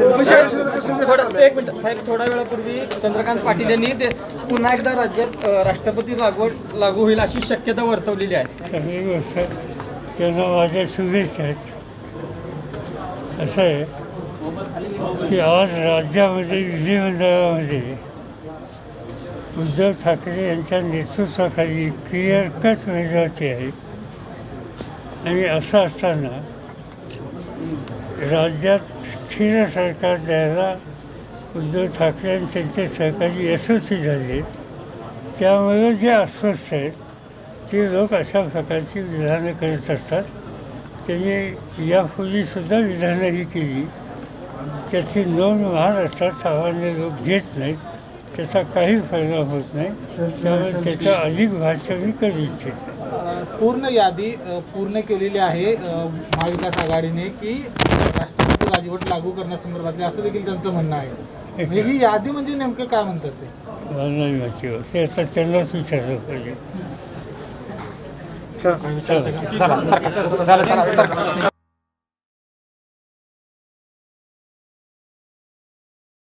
एक मिनिट. साहेब थोड्या वेळापूर्वी चंद्रकांत पाटील यांनी पुन्हा एकदा राज्यात राष्ट्रपती लागवड लागू होईल अशी शक्यता वर्तवलेली आहे. त्यांना माझ्या शुभेच्छा आहेत. असं आहे की आज राज्यामध्ये विधिमंडळामध्ये उद्धव ठाकरे यांच्या नेतृत्वाखाली क्लिअर कट मेजॉरिटी आहे. आणि असं असताना राज्यात स्थिर सरकार द्यायला उद्धव ठाकरे आणि त्यांचे सहकारी यशस्वी झाले त्यामुळे जे अस्वस्थ आहेत ते लोक अशा प्रकारची विधानं करत असतात. त्यांनी यापूर्वीसुद्धा विधानं ही केली. त्याची नोंद महाराष्ट्रात सामान्य लोक घेत नाहीत. त्याचा काही परिणाम होत नाही. त्यामुळे त्याचं अधिक भाष्य मी करू इच्छित. पूर्ण यादी पूर्ण केलेली आहे महाविकास आघाडीने की राष्ट्रपती राजवट लागू करण्यासंदर्भातली असं देखील त्यांचं म्हणणं आहे ही यादी म्हणजे नेमकं काय म्हणतात ते त्यांनाच विचारलं पाहिजे